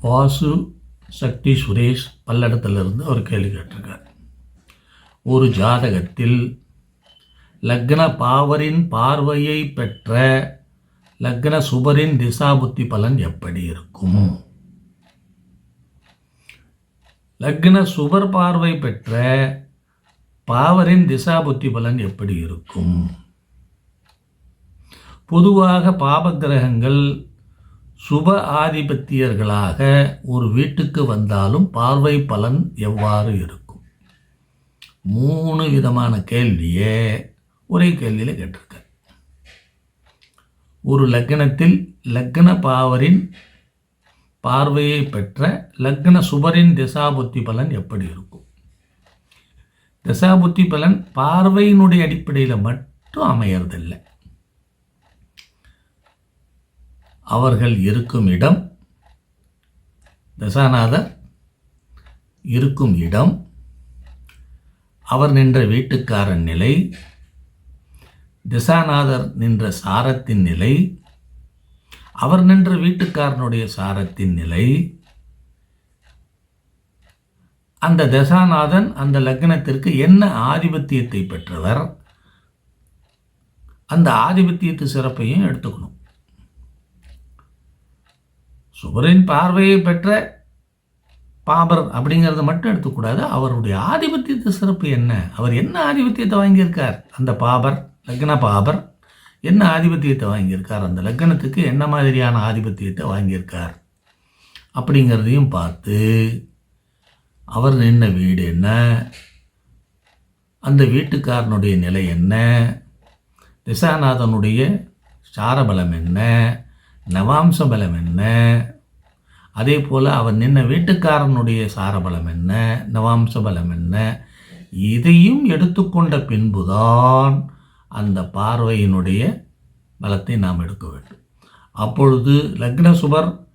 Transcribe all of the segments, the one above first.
வாசு சக்தி சுரேஷ் பல்லடத்திலிருந்து ஒரு கேள்வி கேட்டிருக்கார். ஒரு ஜாதகத்தில் லக்ன பாவரின் பார்வையை பெற்ற லக்ன சுபரின் திசாபுத்தி பலன் எப்படி இருக்கும்? லக்ன சுபர் பார்வை பெற்ற பாவரின் திசாபுத்தி பலன் எப்படி இருக்கும்? பொதுவாக பாபகிரகங்கள் சுப ஆதிபத்தியர்களாக ஒரு வீட்டுக்கு வந்தாலும் பார்வை பலன் எவ்வாறு இருக்கும்? மூணு விதமான கேள்வியே ஒரே கேள்வியில் கேட்டிருக்க. ஒரு லக்னத்தில் லக்ன பாவரின் பார்வையை பெற்ற லக்ன சுபரின் திசாபுத்தி பலன் எப்படி இருக்கும்? திசாபுத்தி பலன் பார்வையினுடைய அடிப்படையில் மட்டும் அமையறதில்லை. அவர்கள் இருக்கும் இடம் தசாநாதர் இருக்கும் இடம் அவர் நின்ற வீட்டுக்காரன் நிலை திசாநாதர் நின்ற சாரத்தின் நிலை அவர் நின்ற வீட்டுக்காரனுடைய சாரத்தின் நிலை. அந்த தசாநாதன் அந்த லக்னத்திற்கு என்ன ஆதிபத்தியத்தை பெற்றவர்? அந்த ஆதிபத்தியத்து சிறப்பையும் எடுத்துக்கணும். சுபரின் பார்வையை பெற்ற பாபர் அப்படிங்கிறத மட்டும் எடுத்துக்கூடாது. அவருடைய ஆதிபத்தியத்து சிறப்பு என்ன? அவர் என்ன ஆதிபத்தியத்தை வாங்கியிருக்கார்? அந்த பாபர் லக்ன பாபர் என்ன ஆதிபத்தியத்தை வாங்கியிருக்கார்? அந்த லக்னத்துக்கு என்ன மாதிரியான ஆதிபத்தியத்தை வாங்கியிருக்கார்? அப்படிங்கிறதையும் பார்த்து அவர் நின்ன வீடு என்ன? அந்த வீட்டுக்காரனுடைய நிலை என்ன? திசாநாதனுடைய சாரபலம் என்ன? நவாம்ச பலம் என்ன? அதே போல் அவர் நின்ன வீட்டுக்காரனுடைய சாரபலம் என்ன? நவாம்ச பலம் என்ன? இதையும் எடுத்துக்கொண்ட பின்புதான் அந்த பார்வையினுடைய பலத்தை நாம் எடுக்க வேண்டும். அப்பொழுது லக்ன சுபர்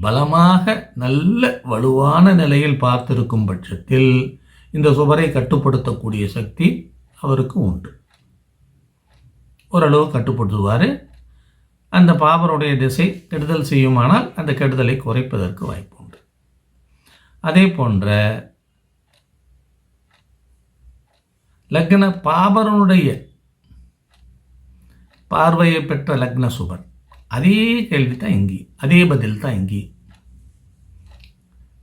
பலமாக நல்ல வலுவான நிலையில் பார்த்திருக்கும் பட்சத்தில் இந்த சுபரை கட்டுப்படுத்தக்கூடிய சக்தி அவருக்கு உண்டு. ஓரளவு கட்டுப்படுத்துவார். அந்த பாபருடைய திசை கெடுதல் செய்யுமானால் அந்த கெடுதலை குறைப்பதற்கு வாய்ப்பு உண்டு. அதே போன்ற லக்ன பாபரனுடைய பார்வையை பெற்ற லக்ன சுபன். அதே கேள்வி தான் இங்கே அதே பதில் தான் இங்கே.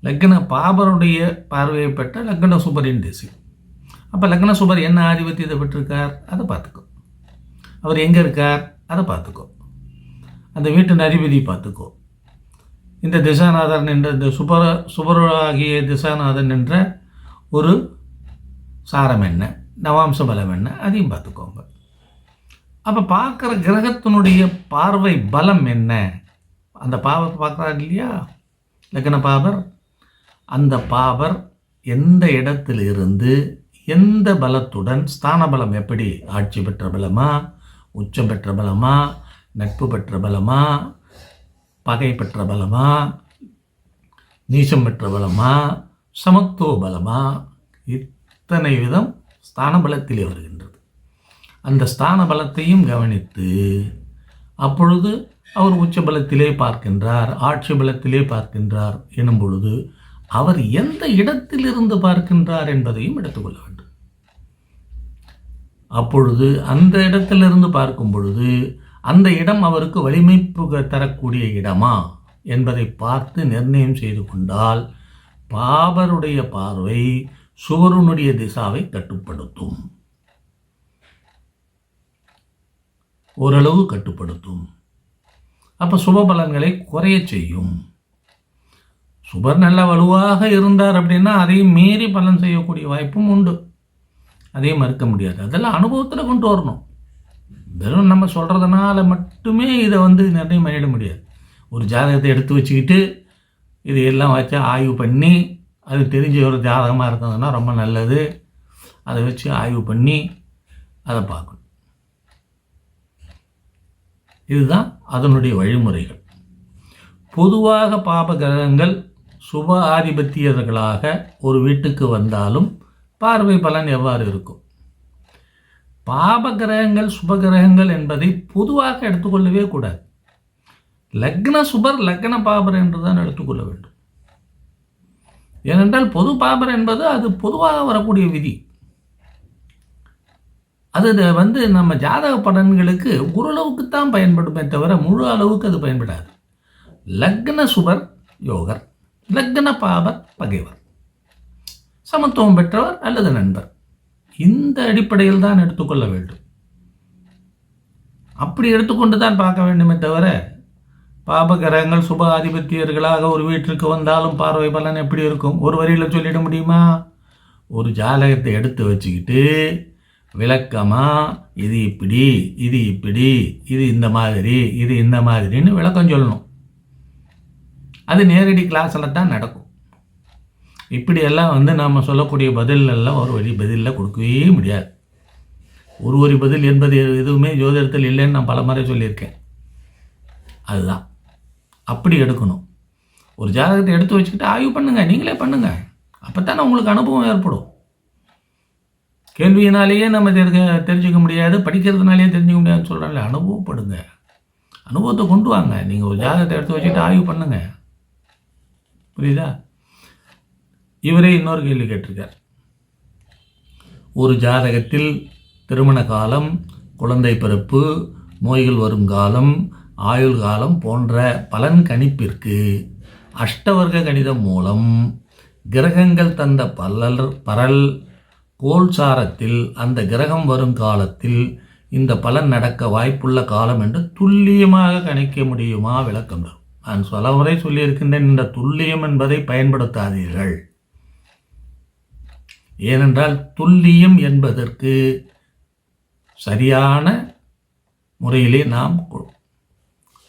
லக்ன பாபருடைய பார்வையை பெற்ற லக்ன சுபரின் திசை. அப்போ லக்ன சுபர் என்ன ஆதிபத்தியத்தை பெற்றிருக்கார்? அதை பார்த்துக்கோ. அவர் எங்கே இருக்கார்? அதை பார்த்துக்கோ. அந்த வீட்டின் அதிபதி பார்த்துக்கோ. இந்த திசாநாதன் என்ற இந்த சுபர சுபராகிய திசாநாதன் என்ற ஒரு சாரம் என்ன? நவாம்ச பலம் என்ன? அதையும் பார்த்துக்கோங்க. அப்போ பார்க்குற கிரகத்தினுடைய பார்வை பலம் என்ன? அந்த பாவர் பார்க்குறாரு இல்லையா? லக்ன பாபர். அந்த பாபர் எந்த இடத்திலிருந்து எந்த பலத்துடன் ஸ்தான பலம் எப்படி? ஆட்சி பெற்ற பலமா? உச்சம் பெற்ற பலமா? நட்பு பெற்ற பலமா? பகை பெற்ற பலமா? நீசம் பெற்ற பலமா? சமத்துவ பலமா? இத்தனை விதம் ஸ்தான பலத்திலே வருகின்றது. அந்த ஸ்தான பலத்தையும் கவனித்து அப்பொழுது அவர் உச்ச பலத்திலே பார்க்கின்றார் ஆட்சி பலத்திலே பார்க்கின்றார் எனும் பொழுது அவர் எந்த இடத்திலிருந்து பார்க்கின்றார் என்பதையும் எடுத்துக்கொள்ள வேண்டும். அப்பொழுது அந்த இடத்திலிருந்து பார்க்கும் பொழுது அந்த இடம் அவருக்கு வலிமை தரக்கூடிய இடமா? என்பதை பார்த்து நிர்ணயம் செய்து கொண்டால் பாபருடைய பார்வை சுவருனுடைய திசாவை கட்டுப்படுத்தும். ஓரளவு கட்டுப்படுத்தும். அப்போ சுப பலன்களை குறைய செய்யும். சுபர் நல்ல வலுவாக இருந்தார் அப்படின்னா அதையும் மீறி பலன் செய்யக்கூடிய வாய்ப்பும் உண்டு. அதையும் மறுக்க முடியாது. அதெல்லாம் அனுபவத்தில் கொண்டு வரணும். வெறும் நம்ம சொல்கிறதுனால மட்டுமே இதை வந்து நிர்ணயம் பண்ணிட முடியாது. ஒரு ஜாதகத்தை எடுத்து வச்சுக்கிட்டு இது எல்லாம் வச்சு ஆய்வு பண்ணி அது தெரிஞ்ச ஒரு ஜாதகமாக இருந்ததுன்னா ரொம்ப நல்லது. அதை வச்சு ஆய்வு பண்ணி அதை பார்க்கணும். இதுதான் அதனுடைய வழிமுறைகள். பொதுவாக பாப கிரகங்கள் சுப ஆதிபத்தியர்களாக ஒரு வீட்டுக்கு வந்தாலும் பார்வை பலன் எவ்வாறு இருக்கும்? பாப கிரகங்கள் சுப கிரகங்கள் என்பதை பொதுவாக எடுத்துக்கொள்ளவே கூடாது. லக்ன சுபர் லக்ன பாபர் என்று தான் எடுத்துக்கொள்ள வேண்டும். ஏனென்றால் பொது பாபர் என்பது அது பொதுவாக வரக்கூடிய விதி. அது வந்து நம்ம ஜாதக பலன்களுக்கு ஓரளவுக்கு தான் பயன்படுமே தவிர முழு அளவுக்கு அது பயன்படாது. லக்ன சுபர் யோகர். லக்ன பாபர் பகைவர். சமத்துவம் பெற்றவர் அல்லது நண்பர். இந்த அடிப்படையில் தான் எடுத்துக்கொள்ள வேண்டும். அப்படி எடுத்துக்கொண்டு தான் பார்க்க வேண்டுமே தவிர பாபகிரகங்கள் சுப ஆதிபத்தியர்களாக ஒரு வீட்டிற்கு வந்தாலும் பார்வை பலன் எப்படி இருக்கும்? ஒரு வரியில் சொல்லிட முடியுமா? ஒரு ஜாலகத்தை எடுத்து வச்சுக்கிட்டு விளக்கமாக இது இப்படி இது இப்படி இது இந்த மாதிரி இது இந்த மாதிரின்னு விளக்கம் சொல்லணும். அது நேரடி கிளாஸில் தான் நடக்கும். இப்படியெல்லாம் வந்து நாம் சொல்லக்கூடிய பதிலெல்லாம் ஒரு வழி பதிலில் கொடுக்கவே முடியாது. ஒரு ஒரு பதில் என்பது எதுவுமே ஜோதிடத்தில் இல்லைன்னு நான் பல முறை சொல்லியிருக்கேன். அதுதான். அப்படி எடுக்கணும். ஒரு ஜாதகத்தை எடுத்து வச்சுக்கிட்டு ஆய்வு பண்ணுங்கள் நீங்களே பண்ணுங்கள் அப்போ தானே உங்களுக்கு அனுபவம் ஏற்படும். கேள்வியினாலேயே நம்ம தெரிஞ்ச தெரிஞ்சுக்க முடியாது படிக்கிறதுனாலேயே தெரிஞ்சுக்க முடியாதுன்னு சொல்கிறாங்களே அனுபவப்படுங்க. அனுபவத்தை கொண்டு வாங்க. நீங்கள் ஒரு ஜாதகத்தை எடுத்து வச்சுக்கிட்டு ஆய்வு பண்ணுங்கள் புரியுதா? இவரே இன்னொரு கேள்வி கேட்டிருக்கார். ஒரு ஜாதகத்தில் திருமண காலம் குழந்தை பிறப்பு நோய்கள் வரும் காலம் ஆயுள் காலம் போன்ற பலன் கணிப்பிற்கு அஷ்டவர்க்க கணிதம் மூலம் கிரகங்கள் தந்த பல்லல் பரல் கோல்சாரத்தில் அந்த கிரகம் வரும் காலத்தில் இந்த பலன் நடக்க வாய்ப்புள்ள காலம் என்று துல்லியமாக கணிக்க முடியுமா? விளக்கம் நான் சொல்ல முறை சொல்லியிருக்கின்றேன். இந்த துல்லியம் என்பதை பயன்படுத்தாதீர்கள். ஏனென்றால் துல்லியம் என்பதற்கு சரியான முறையிலே நாம்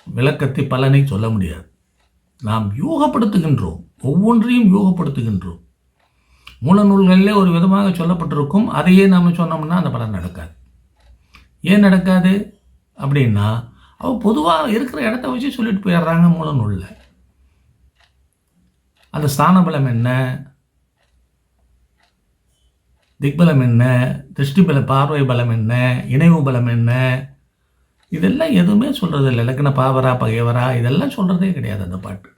விளக்கத்தை பலனை சொல்ல முடியாது. நாம் யூகப்படுத்துகின்றோம். ஒவ்வொன்றையும் யூகப்படுத்துகின்றோம். மூல நூல்களிலே ஒரு விதமாக சொல்லப்பட்டிருக்கும். அதையே நாம் சொன்னோம்னா அந்த பலன் நடக்காது. ஏன் நடக்காது? அப்படின்னா அவ பொதுவாக இருக்கிற இடத்த வச்சு சொல்லிட்டு போயிடுறாங்க மூல நூலில். அந்த ஸ்தான பலம் என்ன? திக்பலம் என்ன? திருஷ்டி பல பார்வை பலம் என்ன? இணைவு பலம் என்ன? இதெல்லாம் எதுவுமே சொல்கிறது இல்லை இலக்கண பாவரா பகைவரா இதெல்லாம் சொல்கிறதே கிடையாது அந்த பாட்டு.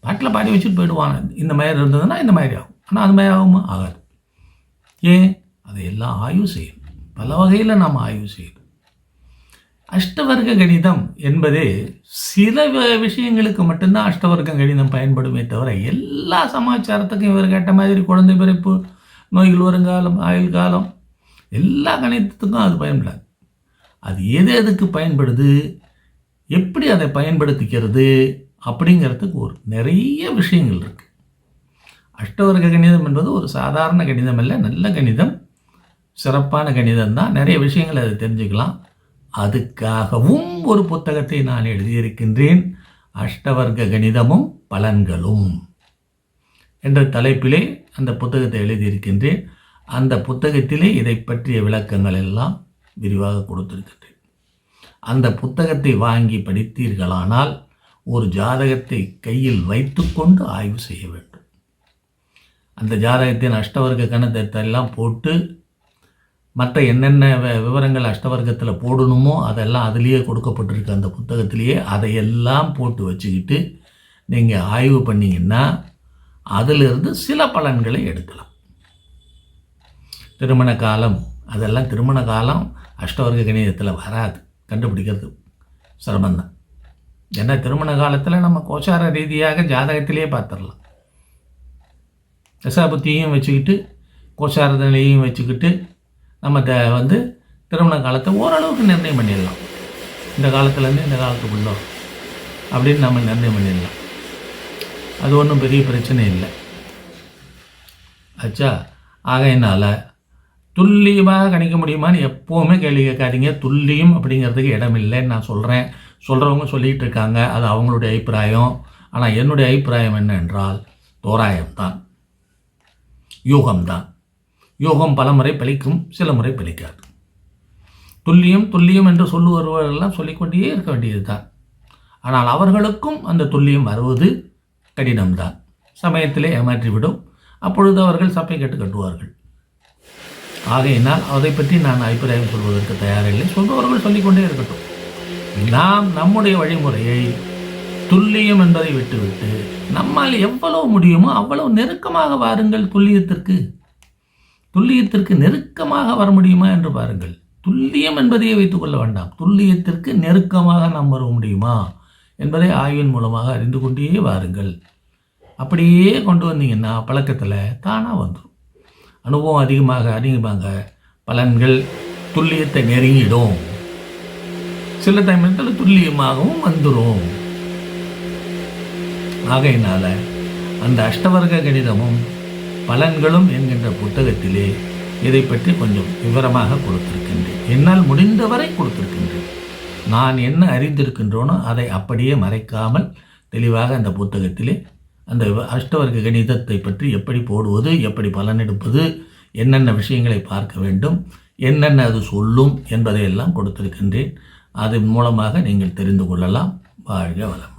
பாட்டில் பாடி வச்சுட்டு போயிடுவான். இந்த மாதிரி இருந்ததுன்னா இந்த மாதிரி ஆகும். ஆனால் அது மாதிரி ஆகுமா? ஆகாது. ஏன்? அதையெல்லாம் ஆய்வு செய்யணும். பல வகையில் நாம் ஆய்வு செய்யணும். அஷ்டவர்க்க கணிதம் என்பது சில விஷயங்களுக்கு மட்டும்தான் அஷ்டவர்க்க கணிதம் பயன்படுமே தவிர எல்லா சமாச்சாரத்துக்கும் இவர் கேட்ட மாதிரி குழந்தை பிறப்பு நோய்கள் வருங்காலம் ஆயுள் காலம் எல்லா கணிதத்துக்கும் அது பயன்படாது. அது எது எதுக்கு பயன்படுது எப்படி அதை பயன்படுத்திக்கிறது அப்படிங்கிறதுக்கு ஒரு நிறைய விஷயங்கள் இருக்குது அஷ்டவர்க்க கணிதம் என்பது ஒரு சாதாரண கணிதம் இல்லை நல்ல கணிதம் சிறப்பான கணிதம் தான். நிறைய விஷயங்கள் அதை தெரிஞ்சுக்கலாம். அதுக்காகவும் ஒரு புத்தகத்தை நான் எழுதியிருக்கின்றேன். அஷ்டவர்க்க கணிதமும் பலன்களும். என்ற தலைப்பிலே அந்த புத்தகத்தை எழுதியிருக்கின்றேன். அந்த புத்தகத்திலே இதை பற்றிய விளக்கங்கள் எல்லாம் விரிவாக கொடுத்திருக்கின்றேன். அந்த புத்தகத்தை வாங்கி படித்தீர்களானால் ஒரு ஜாதகத்தை கையில் வைத்துக்கொண்டு ஆய்வு செய்ய வேண்டும். அந்த ஜாதகத்தின் அஷ்டவர்க்க கணத்தை எல்லாம் போட்டு மற்ற என்னென்ன விவரங்கள் அஷ்டவர்க்கத்தில் போடணுமோ அதெல்லாம் அதுலேயே கொடுக்கப்பட்டிருக்கு அந்த புத்தகத்திலேயே அதையெல்லாம் போட்டு வச்சுக்கிட்டு நீங்கள் ஆய்வு பண்ணிங்கன்னா அதிலிருந்து சில பலன்களை எடுக்கலாம். திருமண காலம் அதெல்லாம் திருமண காலம் அஷ்டவர்க்க கணிதத்தில் வராது. கண்டுபிடிக்கிறது சிரமந்தான் ஏன்னா திருமண காலத்தில் நம்ம கோச்சார ரீதியாக ஜாதகத்திலேயே பார்த்துடலாம். தசாபுத்தியும் வச்சுக்கிட்டு கோச்சார நிலையும் வச்சுக்கிட்டு நம்ம த வந்து திருமண காலத்தை ஓரளவுக்கு நிர்ணயம் பண்ணிடலாம். இந்த காலத்துலேருந்து இந்த காலத்துக்குள்ளோ அப்படின்னு நம்ம நிர்ணயம் பண்ணிடலாம். அது ஒன்றும் பெரிய பிரச்சனை இல்லை. ஆச்சா ஆகையினால் துல்லியமாக கணிக்க முடியுமான்னு எப்போவுமே கேள்வி கேட்காதீங்க. துல்லியம் அப்படிங்கிறதுக்கு இடம் இல்லைன்னு நான் சொல்கிறேன் சொல்கிறவங்க சொல்லிகிட்டு இருக்காங்க. அது அவங்களுடைய அபிப்பிராயம். ஆனால் என்னுடைய அபிப்பிராயம் என்ன என்றால் தோராயம்தான். யூகம்தான். யோகம் பல முறை பலிக்கும் சில முறை பலிக்காது. துல்லியம் துல்லியம் என்று சொல்லுவவர்களெல்லாம் சொல்லிக்கொண்டே இருக்க வேண்டியது தான் ஆனால் அவர்களுக்கும் அந்த துல்லியம் வருவது கடினம்தான் சமயத்திலே ஏமாற்றிவிடும். அப்பொழுது அவர்கள் சப்பை கட்டு கட்டுவார்கள். ஆகையினால் அதை பற்றி நான் அபிப்பிராயம் சொல்வதற்கு தயாரில்லை. சொல்பவர்கள் சொல்லிக்கொண்டே இருக்கட்டும். நாம் நம்முடைய வழிமுறையை துல்லியம் என்பதை விட்டுவிட்டு நம்மால் எவ்வளவு முடியுமோ அவ்வளவு நெருக்கமாக வாருங்கள் துல்லியத்திற்கு. துல்லியத்திற்கு நெருக்கமாக வர முடியுமா என்று பாருங்கள். துல்லியம் என்பதையே வைத்துக்கொள்ள வேண்டாம். துல்லியத்திற்கு நெருக்கமாக நாம் வர முடியுமா? என்பதை ஆய்வின் மூலமாக அறிந்து கொண்டே வாருங்கள். அப்படியே கொண்டு வந்தீங்கன்னா பழக்கத்தில் தானாக வந்துடும் அனுபவம் அதிகமாக அதிகமாக பலன்கள் துல்லியத்தை நெருங்கிடும். சில டைமில் துல்லியமாகவும் வந்துடும் ஆகையினால் அந்த அஷ்டவர்க கணிதமும் பலன்களும் என்கின்ற புத்தகத்திலே இதை பற்றி கொஞ்சம் விவரமாக கொடுத்திருக்கின்றேன். என்னால் முடிந்தவரை கொடுத்திருக்கின்றேன். நான் என்ன அறிந்திருக்கின்றோனோ அதை அப்படியே மறைக்காமல் தெளிவாக அந்த புத்தகத்திலே அந்த அஷ்டவர்க்க கணிதத்தை பற்றி எப்படி போடுவது எப்படி பலன் எடுப்பது என்னென்ன விஷயங்களை பார்க்க வேண்டும் என்னென்ன அது சொல்லும் என்பதையெல்லாம் கொடுத்திருக்கின்றேன். அதன் மூலமாக நீங்கள் தெரிந்து கொள்ளலாம். வாழ்க வளம்